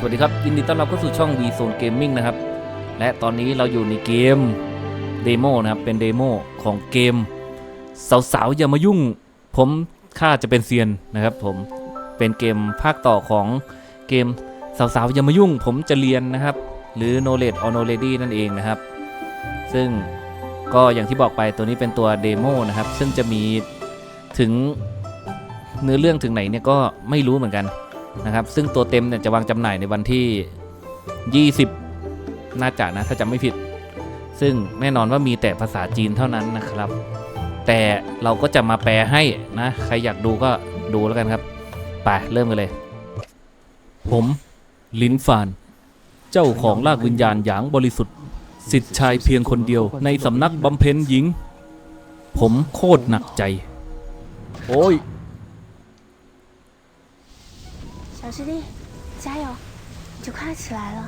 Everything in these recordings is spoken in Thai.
สวัสดีครับ ยินดีต้อนรับเข้าสู่ช่อง V Zone Gaming นะครับ และตอนนี้เราอยู่ในเกมเดโมนะครับ เป็นเดโมของเกม สาวๆ อย่ามายุ่ง ผมข้าจะเป็นเซียนนะครับผมเป็นเกมภาคต่อของเกมสาวๆ อย่ามายุ่ง ผมจะเรียนนะครับ หรือ Knowledge or Knowledge นั่นเองนะครับ ซึ่งก็อย่างที่บอกไปตัวนี้เป็นตัวเดโมนะครับ ซึ่งจะมีถึงเนื้อเรื่องถึงไหนเนี่ยก็ไม่รู้เหมือนกัน นะครับ ซึ่งตัวเต็มเนี่ยจะวางจำหน่ายในวันที่ 20 น่าจะนะถ้าจำไม่ผิด ซึ่งแน่นอนว่ามีแต่ภาษาจีนเท่านั้นนะครับ แต่เราก็จะมาแปลให้นะ ใครอยากดูก็ดูแล้วกันครับ ไปเริ่มกันเลย ผมลินฟาน เจ้าของลากวิญญาณหยางบริสุทธิ์ สิทธิ์ชายเพียงคนเดียว ในสำนักบำเพ็ญหญิง ผมโคตรหนักใจ โอ้ย 小师弟，加油，你就快起来了。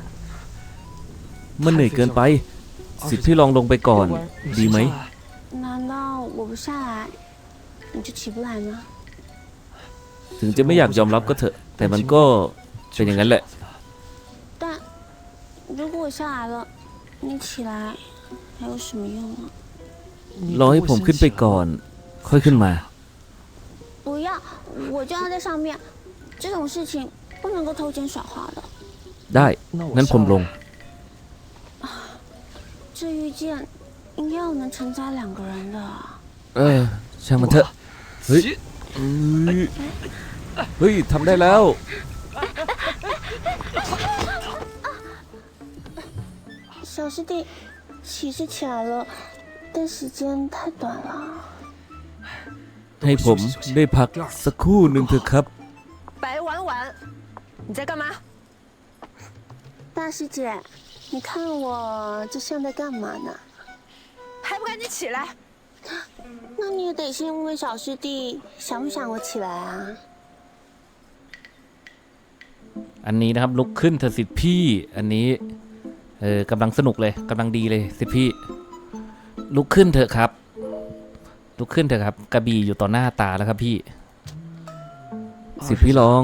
มันเหนื่อยเกินไป สิทธิ์พี่ลองลงไปก่อน ดีไหม 难道我不下来，你就起不来吗？ ถึงจะไม่อยากยอมรับก็เถอะ แต่มันก็เป็นอย่างนั้นแหละ 但如果我下来了，你起来还有什么用啊？ รอให้ผมขึ้นไปก่อน ค่อยขึ้นมา 不要，我就要在上面。 这种事情不能够偷奸耍滑的。 ได้ งั้นผมลง 这遇见应该要能承载两个人的。 เออ ช่างมันเถอะ เฮ้ยอือเฮ้ยทำได้แล้ว 小师弟，起是起来了，但时间太短了。 ให้ผมได้พักสักครู่หนึ่งเถอะครับ 白婉婉， 你在干嘛？大师姐，你看我这像在干嘛呢？还不赶紧起来！那你也得先问问小师弟想不想我起来啊？ อันนี้นะครับลุกขึ้นเถอะสิทธิ์พี่ อันนี้ เออกำลังสนุกเลยกำลังดีเลยสิทธิ์พี่ ลุกขึ้นเถอะครับ ลุกขึ้นเถอะครับ กระบี่อยู่ต่อหน้าตาแล้วครับพี่ สิทธิ์พี่ลอง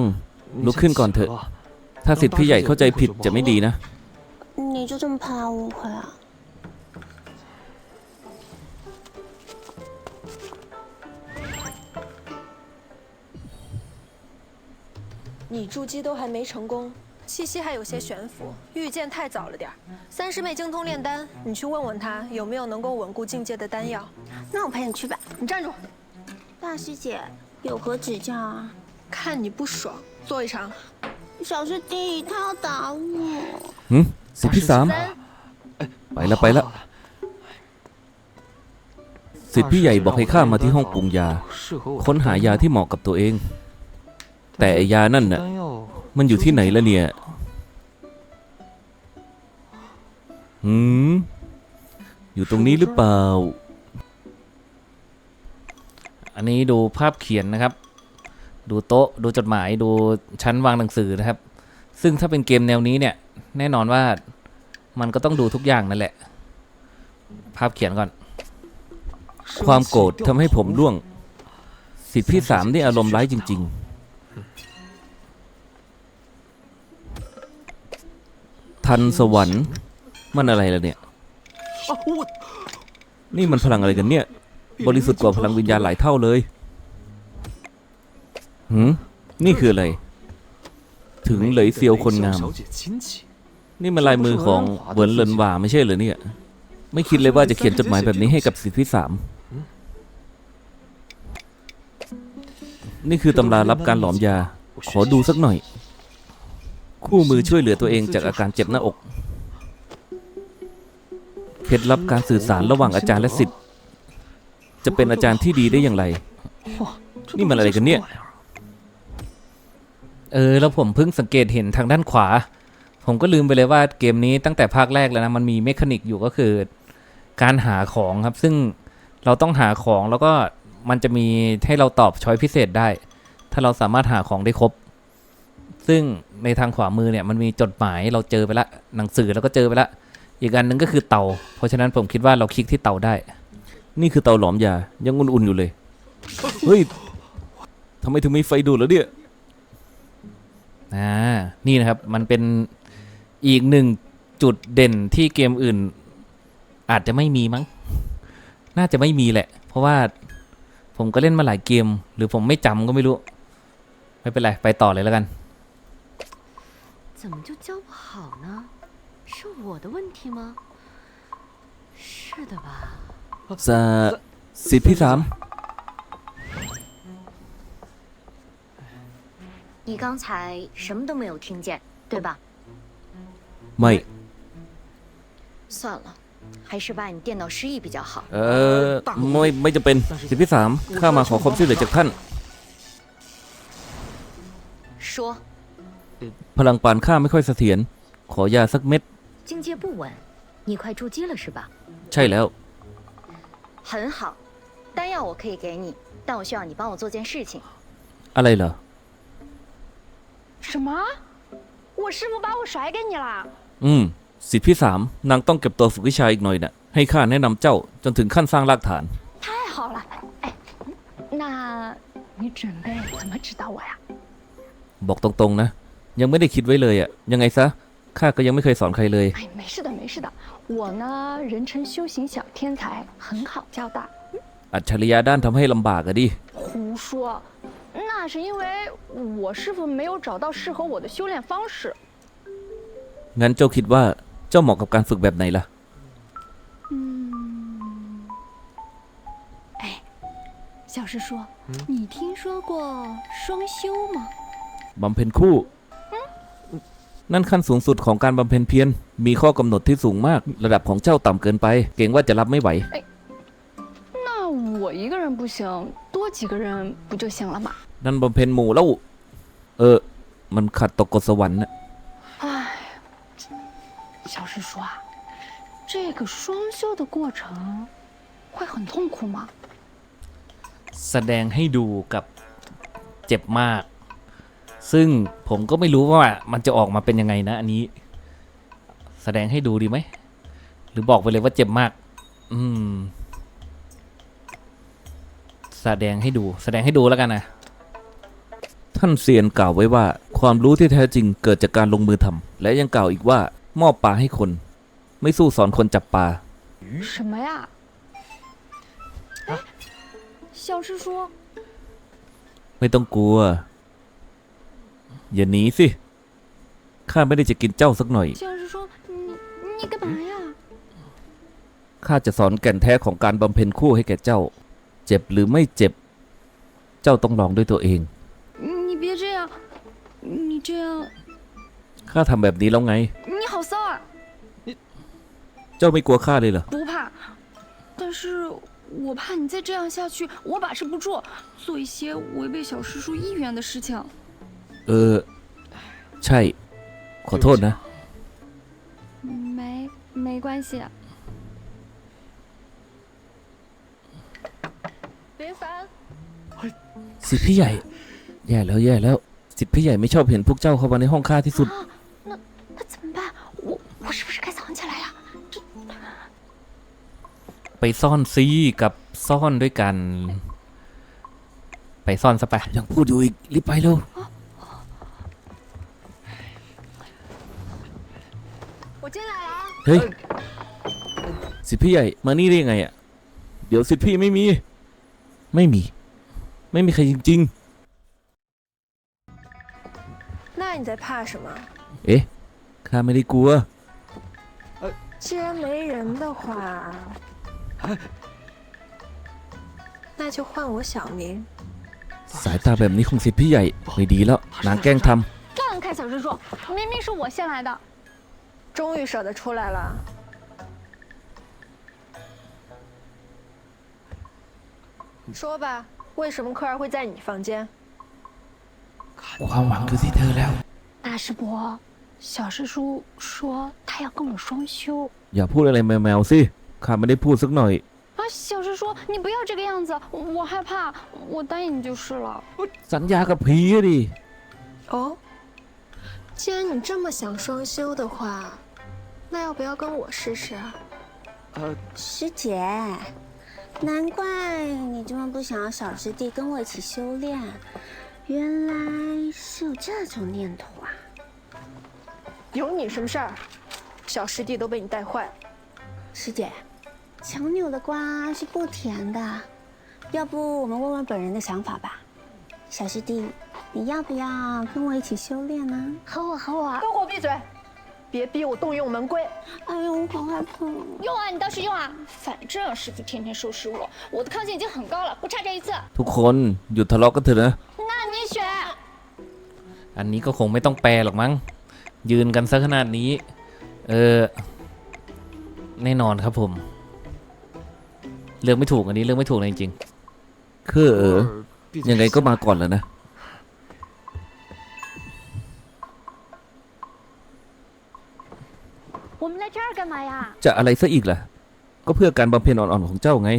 ลุกขึ้นก่อนเถอะ ถ้าสิทธิ์พี่ใหญ่เข้าใจผิดจะไม่ดีนะ 你就这么怕他误会啊？ 你筑基都还没成功，气息还有些悬浮，遇见太早了点儿。三师妹精通炼丹，你去问问她有没有能够稳固境界的丹药。那我陪你去吧。你站住！大师姐有何指教啊？ 看你不爽，做一场。小师弟他要打我。 หืมสิทธิ์พี่สาม 三， ไปแล้วไปแล้วสิทธิ์พี่ใหญ่บอกให้ข้ามาที่ห้องปรุงยา ค้นหายาที่เหมาะกับตัวเอง แต่ไอ้ยานั่นน่ะ มันอยู่ที่ไหนละเนี่ย หืม อยู่ตรงนี้หรือเปล่า อันนี้ดูภาพเขียนนะครับ ดูโต๊ะ ดูจดหมายดูชั้นวางหนังสือนะครับ ซึ่งถ้าเป็นเกมแนวนี้เนี่ย แน่นอนว่ามันก็ต้องดูทุกอย่างนั่นแหละ ภาพเขียนก่อน ความโกรธทำให้ผมร่วง สิทธิพี่สามนี่อารมณ์ร้ายจริง ๆ ทันสวรรค์มันอะไรล่ะเนี่ย นี่มันพลังอะไรกันเนี่ย บริสุทธิ์กว่าพลังวิญญาณหลายเท่าเลย หืมนี่คืออะไร ถึงเหลยเซียวคนงาม นี่มันลายมือของเหวินเหลินหว่าไม่ใช่เหรอเนี่ย ไม่คิดเลยว่าจะเขียนจดหมายแบบนี้ให้กับสิทธิสาม นี่คือตำรารับการหลอมยา ขอดูสักหน่อย คู่มือช่วยเหลือตัวเองจากอาการเจ็บหน้าอก เคล็ดลับการสื่อสารระหว่างอาจารย์และศิษย์จะเป็นอาจารย์ที่ดีได้อย่างไร นี่มันอะไรกันเนี่ย เออ แล้วผมเพิ่งสังเกตเห็นทางด้านขวา ผมก็ลืมไปเลยว่าเกมนี้ตั้งแต่ภาคแรกแล้วนะ มันมีเมคานิกอยู่ก็คือ การหาของครับ ซึ่งเราต้องหาของแล้วก็มันจะมีให้เราตอบช้อยพิเศษได้ ถ้าเราสามารถหาของได้ครบ ซึ่งในทางขวามือเนี่ยมันมีจดหมายเราเจอไปละหนังสือเราก็เจอไปละอีกอันหนึงก็คือเตา เพราะฉะนั้นผมคิดว่าเราคลิกที่เตาได้ นี่คือเตาหลอมยายังอุ่นๆอยู่เลย เฮ้ยทำไมถึงมีไฟดูดแล้วเนี่ย อ่า นี่นะครับ มันเป็นอีกหนึ่งจุดเด่นที่เกมอื่น อาจจะไม่มีมั้ง น่าจะไม่มีแหละ เพราะว่าผมก็เล่นมาหลายเกม หรือผมไม่จำก็ไม่รู้ ไม่เป็นไร ไปต่อเลยแล้วกัน 怎么就教不好呢？是我的问题吗？是的吧？ สสิทธิ์ที่สาม 你刚才什么都没有听见，对吧？ ไม่ 算了，还是把你电脑失忆比较好。 เออไม่ไม่จะเป็นสิทธิ์ที่สามข้ามาขอความช่วยเหลือจากท่าน 说， พลังปานข้าไม่ค่อยเสถียรขอยาสักเม็ด 境界不稳，你快筑基了是吧？ ใช่แล้ว 很好，丹药我可以给你，但我需要你帮我做件事情。 อะไรเหรอ 什么？我师傅把我甩给你了？ อืม สิทธิ์ที่สามนางต้องเก็บตัวฝึกวิชาอีกหน่อยนะ่ะให้ข้าแนะนำเจ้าจนถึงขั้นสร้างรากฐาน 太好了！哎，那你准备怎么指导我呀？ บอกตรงๆนะ ยังไม่ได้คิดไว้เลยอะยังไงซะข้าก็ยังไม่เคยสอนใครเลย 哎，没事的，没事的。我呢，人称修行小天才，很好教的。 อัจฉริยะด้านทำให้ลำบากอะดิ 胡说， 那是因为我师傅没有找到适合我的修炼方式。 งั้นเจ้าคิดว่าเจ้าเหมาะกับการฝึกแบบไหนล่ะ 嗯，哎，小师叔，你听说过双修吗？ บำเพ็ญคู่ นั่นขั้นสูงสุดของการบำเพ็ญเพียร มีข้อกำหนดที่สูงมาก ระดับของเจ้าต่ำเกินไป เกรงว่าจะรับไม่ไหว 那我一个人不行， 多几个人不就行了吗？ นั่นบำเพ็ญหมู่แล้ว เออ มันขัดต่อกฎสวรรค์นะ 哎，小师叔啊，这个双修的过程会很痛苦吗？ แสดงให้ดูกับเจ็บมาก ซึ่งผมก็ไม่รู้ว่ามันจะออกมาเป็นยังไงนะ อันนี้ แสดงให้ดูดีไหม หรือบอกไปเลยว่าเจ็บมาก อืม แสดงให้ดู แสดงให้ดูแล้วกันนะ ท่านเซียนกล่าวไว้ว่า ความรู้ที่แท้จริงเกิดจากการลงมือทำและยังกล่าวอีกว่า มอบปลาให้คน ไม่สู้สอนคนจับปลา 什么呀？哎，小师叔， ไม่ต้องกลัว อย่าหนีสิ ข้าไม่ได้จะกินเจ้าสักหน่อย 小师叔，你你干嘛呀？ ข้าจะสอนแก่นแท้ของการบำเพ็ญคู่ให้แก่เจ้า เจ็บหรือไม่เจ็บ เจ้าต้องลองด้วยตัวเอง 你别这样，你这样 ข้าทำแบบนี้แล้วไง 你好骚啊！ เจ้าไม่กลัวข้าเลยเหรอ 不怕，但是我怕你再这样下去，我把持不住，做一些违背小师叔意愿的事情。 เออ ใช่ ขอโทษนะ 没没关系， สิทธิ์พี่ใหญ่ แย่แล้วแย่แล้ว สิทธิ์พี่ใหญ่ไม่ชอบเห็นพวกเจ้าเข้ามาในห้องข้าที่สุด 那怎么办？我我是不是该藏起来呀？这 ไปซ่อนซีกับซ่อนด้วยกัน ไปซ่อนซะไปยังพูดอยู่อีก รีบไปเร็ว 我进来了啊！ เฮ้ย สิทธิ์พี่ใหญ่ มานี่ได้ยังไงอ่ะ เดี๋ยวสิทธิ์พี่ไม่มี ไม่มี ไม่มีใครจริง 那你在怕什么？ ๆ เอ๊ะ ข้าไม่ได้กลัว 既然没人的话，那就换我小名。 สายตาแบบนี้ของสิทธิ์พี่ใหญ่ ไม่ดีแล้ว นางแกล้งท 干开小师叔，明明是我先来的。终于舍得出来了。 说吧，为什么科儿会在你房间？ ำความหวังอยู่ที่เธอแล้ว 大师伯，小师叔说他要跟我双修。 อย่าพูดอะไรแมวๆสิ ข้าไม่ได้พูดสักหน่อย 啊，小师叔，你不要这个样子，我害怕，我答应你就是了。 สัญญากับผีอะดิ 哦，既然你这么想双修的话，那要不要跟我试试啊？师姐， 难怪你这么不想要小师弟跟我一起修炼，原来是有这种念头啊！有你什么事儿？小师弟都被你带坏了。师姐，强扭的瓜是不甜的，要不我们问问本人的想法吧？小师弟，你要不要跟我一起修炼呢？和我和我，都给我闭嘴！别逼我动用门规。哎呦，我好害怕。用啊，你倒是用啊！反正师傅天天收拾我，我的抗性已经很高了，不差这一次。 ทุกคนหยุดทะเลาะกันเถอะนะ 那你选。 อันนี้ก็คงไม่ต้องแปลหรอกมั้ง ยืนกันซะขนาดนี้ เออ แน่นอนครับผม เลือกไม่ถูกอันนี้เลือกไม่ถูกเลยจริงๆคือเออ ยังไงก็มาก่อนแล้วนะ จะอะไรซะอีกล่ะ ก็เพื่อการบำเพ็ญอ่อนๆของเจ้าไง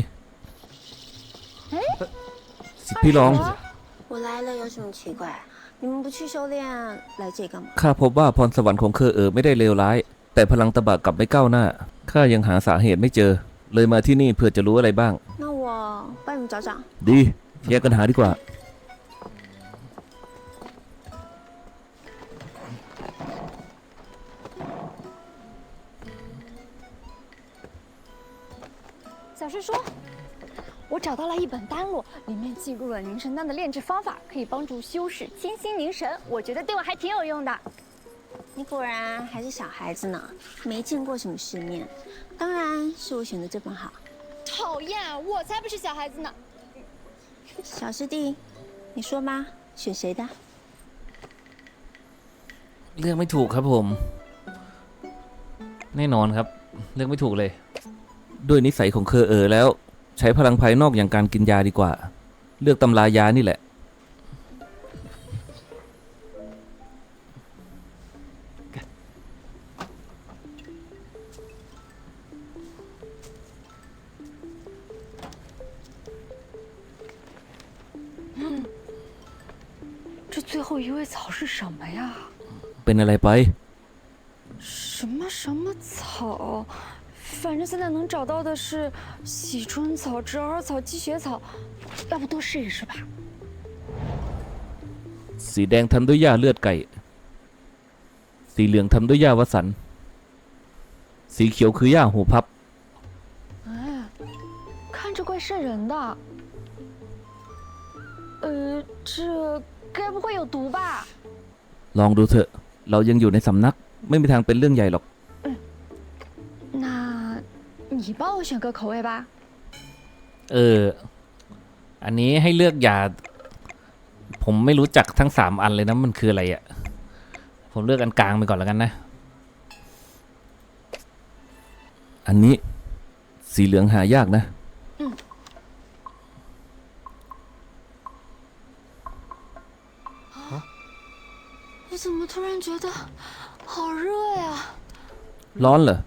สิทธิพี่รอง 我来了有什么奇怪？你们不去修炼，来这里干嘛？ ข้าพบว่าพรสวรรค์ของเคอเออไม่ได้เลวร้าย แต่พลังตะบะกลับไม่ก้าวหน้า ข้ายังหาสาเหตุไม่เจอ เลยมาที่นี่เพื่อจะรู้อะไรบ้าง 那我帮你们找找。 ดีแยกกันหาดีกว่า 小师叔，我找到了一本丹录，里面记录了凝神丹的炼制方法，可以帮助修士清心凝神。我觉得对我还挺有用的。你果然还是小孩子呢，没见过什么世面。当然是我选的这本好。讨厌，我才不是小孩子呢。小师弟，你说吧，选谁的？ เลือกไม่ถูกครับผม แน่นอนครับ เลือกไม่ถูกเลย ด้วยนิสัยของเคอเออแล้ว ใช้พลังภายนอกอย่างการกินยาดีกว่า เลือกตำรายานี่แหละ 这最后一味草是什么呀？ เป็นอะไรไป 什么什么草？ 反正现在能找到的是喜春草、折耳草、积雪草，要不都试一试吧？ สีแดงทำด้วยหญ้าเลือดไก่ สีเหลืองทำด้วยหญ้าวสันต์สีเขียวคือหญ้าหูพับ 哎，看着怪瘆人的。呃，这该不会有毒吧？ ลองดูเถอะ เรายังอยู่ในสำนัก ไม่มีทางเป็นเรื่องใหญ่หรอก 那 你帮我选个口味吧。 เออ อันนี้ให้เลือกยา ผมไม่รู้จักทั้งสามอันเลยนะ มันคืออะไรอะ่ะ ผมเลือกอันกลางไปก่อนแล้วกันนะ อันนี้ สีเหลืองหายากนะ 我怎么突然觉得好热呀？ ร้อนเหรอ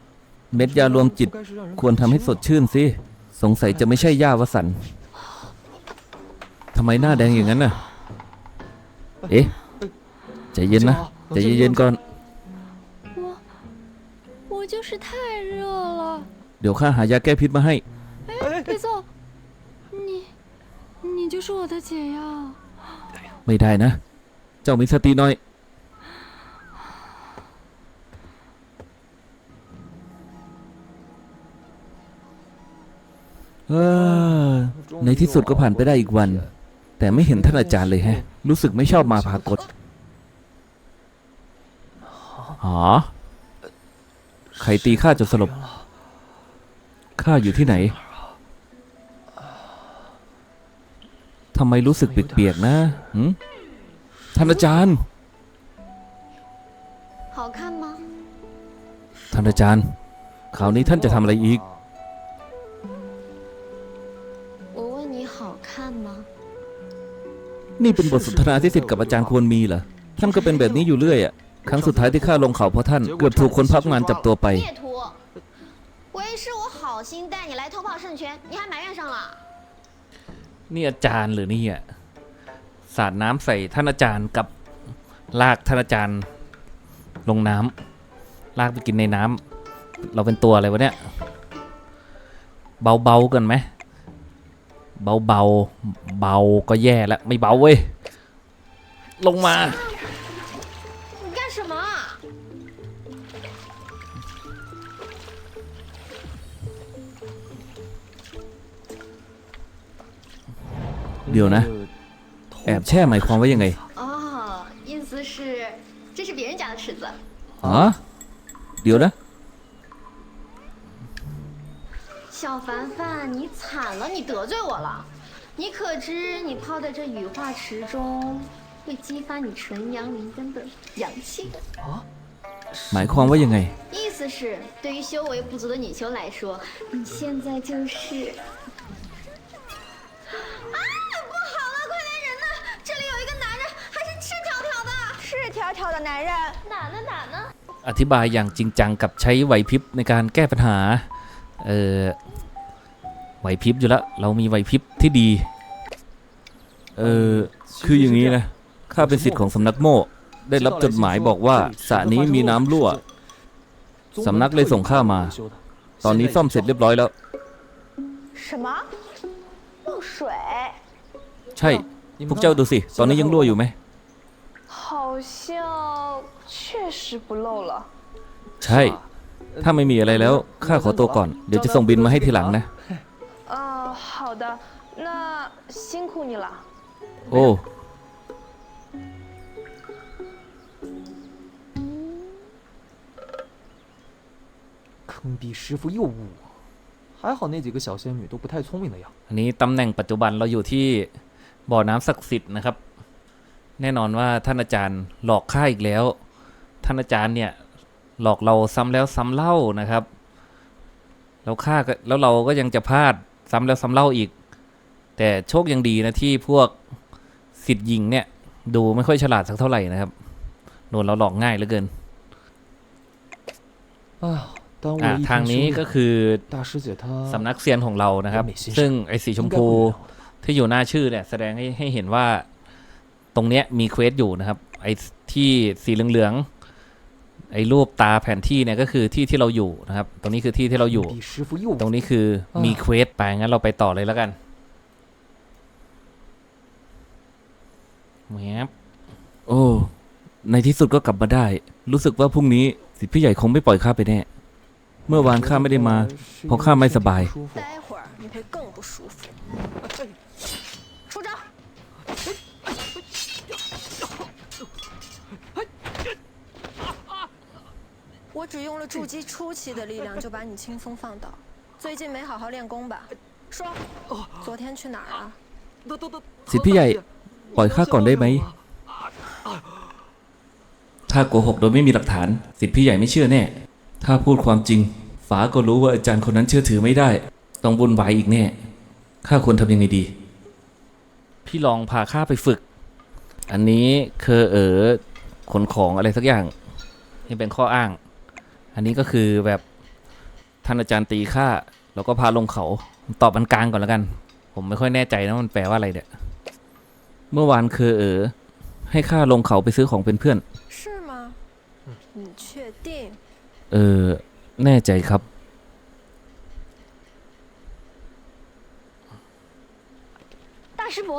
เม็ดยารวมจิต ควรทำให้สดชื่นสิ สงสัยจะไม่ใช่ย่าวสันต์ทำไมหน้าแดงอย่างนั้นน่ะ เอ๊ะ ใจเย็นนะ ใจเย็นๆก่อน 我就是太热了。 เดี๋ยวข้าหายาแก้พิษมาให้ 别走，你你就是我的解药。 ไม่ได้นะ เจ้ามีสติหน่อย ออ ในที่สุดก็ผ่านไปได้อีกวัน แต่ไม่เห็นท่านอาจารย์เลยแฮะ รู้สึกไม่ชอบมาพากลหอใครตีข้าจนสลบ ข้าอยู่ที่ไหน ทำไมรู้สึกเปียกๆนะหืมท่านอาจารย์ ท่านอาจารย์ คราวนี้ท่านจะทำอะไรอีก นี่เป็นบทสนทนาที่สิทธิ์กับอาจารย์ควรมีเหรอ ท่านก็เป็นแบบนี้อยู่เรื่อยอะครั้งสุดท้ายที่ข้าลงเขาเพราะท่าน เกือบถูกคนพักงานจับตัวไป 孽徒，为师我好心带你来偷跑圣泉，你还埋怨上了？ นี่อาจารย์หรือนี่อ่ะสาดน้ำใส่ท่านอาจารย์กับลากท่านอาจารย์ ลงน้ำลากไปกินในน้ำเราเป็นตัวอะไรวะเนี่ย เบาๆกันไหม เบาๆเบาก็แย่แล้วไม่เบาเว้ย ลงมา 你干什么啊？ เดี๋ยวนะ แอบแช่หมายความว่ายังไง 哦，意思是这是别人家的池子。 อ๋อ เดี๋ยวนะ 小凡凡，你惨了，你得罪我了。你可知你泡在这羽化池中，会激发你纯阳灵根的阳气？ หมายความว่ายังไง 意思是，对于修为不足的女修来说，你现在就是……啊，不好了，快来人呐！这里有一个男人，还是赤条条的。赤条条的男人，哪呢哪呢？ อธิบายอย่างจริงจังกับใช้ไหวพริบในการแก้ปัญหา เออ ไหวพริบอยู่แล้วเรามีไหวพริบที่ดี เออคืออย่างนี้นะข้าเป็นสิทธิ์ของสำนักโม่ได้รับจดหมายบอกว่าสระนี้มีน้ำรั่วสำนักเลยส่งข้ามา ตอนนี้ซ่อมเสร็จเรียบร้อยแล้วใช่ พวกเจ้าดูสิ ตอนนี้ยังรั่วอยู่ไหมใช่ ถ้าไม่มีอะไรแล้ว ข้าขอตัวก่อน เดี๋ยวจะส่งบินมาให้ทีหลังนะ 嗯，好的，那辛苦你了。 โอ้ 坑逼师傅又误我，还好那几个小仙女都不太聪明的样子。 อันนี้ตำแหน่งปัจจุบันเราอยู่ที่บ่อน้ำศักดิ์สิทธิ์นะครับ แน่นอนว่าท่านอาจารย์หลอกข้าอีกแล้ว ท่านอาจารย์เนี่ย หลอกเราซ้ำแล้วซ้ำเล่านะครับแล้วข้าก็แล้วเราก็ยังจะพลาด ซ้ำแล้วซ้ำเล่าอีก แต่โชคยังดีนะที่พวกสิทธิ์ยิงเนี่ย ดูไม่ค่อยฉลาดสักเท่าไหร่นะครับโดนเราหลอกง่ายเหลือเกินทางนี้ก็คือสำนักเซียนของเรานะครับ ซึ่งไอ้สีชมพูที่อยู่หน้าชื่อเนี่ย แสดงให้ให้เห็นว่าตรงเนี้ยมีเควสอยู่นะครับ ไอ้ที่สีเหลืองๆ ไอ้รูปตาแผนที่เนี่ยก็คือที่ที่เราอยู่นะครับ ตรงนี้คือที่ที่เราอยู่ 坑逼师傅又 ตรงนี้คือมีเควสไปงั้นเราไปต่อเลยแล้วกันแหมบโอ้ ในที่สุดก็กลับมาได้ รู้สึกว่าพรุ่งนี้สิทธิพี่ใหญ่คงไม่ปล่อยข้าไปแน่ เมื่อวานข้าไม่ได้มา 是 เพราะข้าไม่สบาย 不舒服待会儿你会更不舒服。出招！ 我只用了筑基初期的力量就把你轻松放倒，最近没好好练功吧？说，昨天去哪儿了？ สิทธิพี่ใหญ่ ปล่อยข้าก่อนได้ไหม ถ้าโกหกโดยไม่มีหลักฐาน สิทธิพี่ใหญ่ไม่เชื่อแน่ ถ้าพูดความจริง ฝาก็รู้ว่าอาจารย์คนนั้นเชื่อถือไม่ได้ ต้องวุ่นวายอีกแน่ ข้าควรทำยังไงดี พี่ลองพาข้าไปฝึก อันนี้เคอเออขนของอะไรสักอย่าง นี่เป็นข้ออ้าง อันนี้ก็คือแบบท่านอาจารย์ตีข้าแล้วก็พาลงเขา ตอบอันกลางก่อนแล้วกัน ผมไม่ค่อยแน่ใจนะมันแปลว่าอะไรเนี่ย เมื่อวานเคอเออ ให้ข้าลงเขาไปซื้อของเป็นเพื่อน 是吗？你确定？ เออ แน่ใจครับ 大师伯，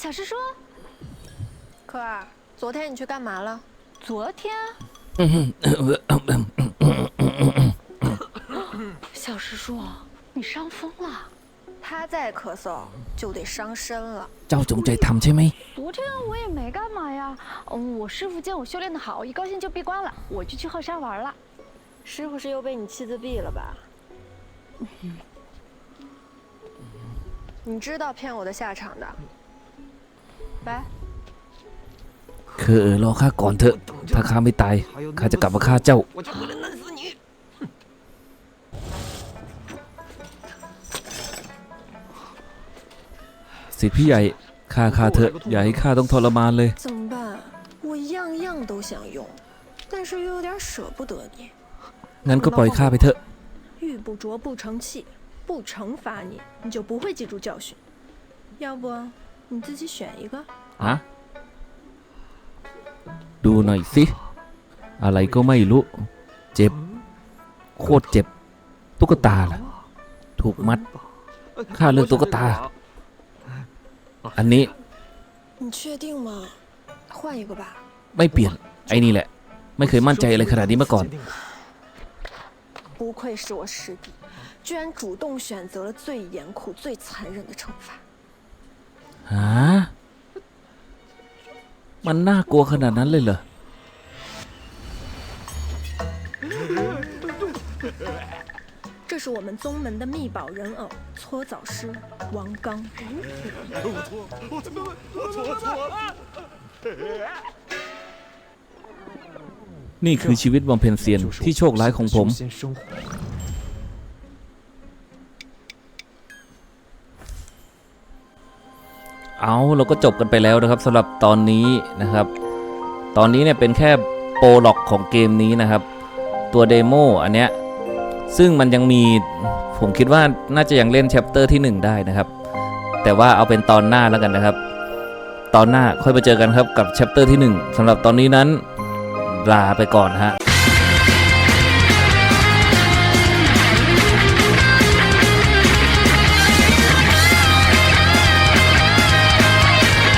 小师叔，科儿，昨天你去干嘛了？昨天， 小师叔，你伤风了。他再咳嗽就得伤身了。 เจ้าจงใจทำใช่ไหม 昨天我也没干嘛呀，嗯，我师傅见我修炼的好，一高兴就闭关了，我就去后山玩了。师傅是又被你气自闭了吧？你知道骗我的下场的。来， เคอเออรอข้าก่อนเถอะ ถ้าข้าไม่ตาย ข้าจะกลับมาฆ่าเจ้า สิทธิพี่ใหญ่ฆ่าข้าเถอะ อย่าให้ข้าต้องทรมานเลย 怎么办？我样样都想用，但是又有点舍不得你。 งั้นก็ปล่อยข้าไปเถอะ 玉不琢不成器，不惩罚你，你就不会记住教训。要不你自己选一个。 ฮะ ดูหน่อยสิ อะไรก็ไม่รู้ เจ็บ โคตรเจ็บ ตุ๊กตาล่ะ ถูกมัด ข้าเลือกตุ๊กตา อันนี้ 你确定吗？ 换一个吧。 ไม่เปลี่ยน ไอ้นี่แหละ ไม่เคยมั่นใจอะไรขนาดนี้มาก่อน 决定的不愧是我师弟，居然主动选择了最严酷、最残忍的惩罚。 ฮะ มันน่ากลัวขนาดนั้นเลยเหรอ 这是我们宗门的秘宝人偶搓澡师王刚。 นี่คือชีวิตบำเพ็ญเซียน 就是我 ที่โชคร้ายของผม 修仙生活。 เอาเราก็จบกันไปแล้วนะครับสำหรับตอนนี้นะครับ ตอนนี้เนี่ยเป็นแค่โปรล็อกของเกมนี้นะครับ ตัวเดโมอันเนี้ย ซึ่งมันยังมีผมคิดว่าน่าจะยังเล่นแชปเตอร์ที่ 1 ได้นะครับ แต่ว่าเอาเป็นตอนหน้าแล้วกันนะครับ ตอนหน้าค่อยไปเจอกันครับกับแชปเตอร์ที่ 1สำหรับตอนนี้นั้นลาไปก่อนฮะ